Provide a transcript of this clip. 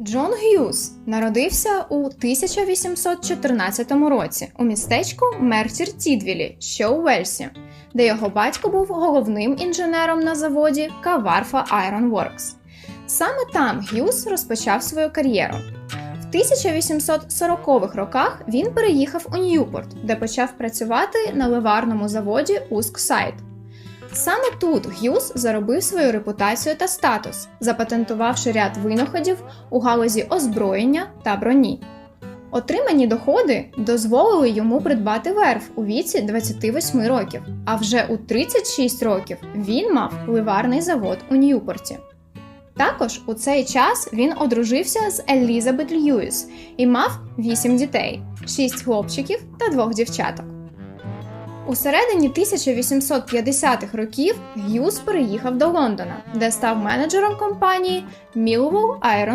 Джон Г'юз народився у 1814 році у містечку Мертір Тідвілі, що у Вельсі, де його батько був головним інженером на заводі Каварфа Iron Works. Саме там Г'юз розпочав свою кар'єру. В 1840-х роках він переїхав у Ньюпорт, де почав працювати на ливарному заводі Усксайд. Саме тут Г'юз заробив свою репутацію та статус, запатентувавши ряд винаходів у галузі озброєння та броні. Отримані доходи дозволили йому придбати верф у віці 28 років, а вже у 36 років він мав ливарний завод у Ньюпорті. Також у цей час він одружився з Елізабет Льюіс і мав 8 дітей: 6 хлопчиків та 2 дівчаток. У середині 1850-х років Г'юз переїхав до Лондона, де став менеджером компанії Millwall Iron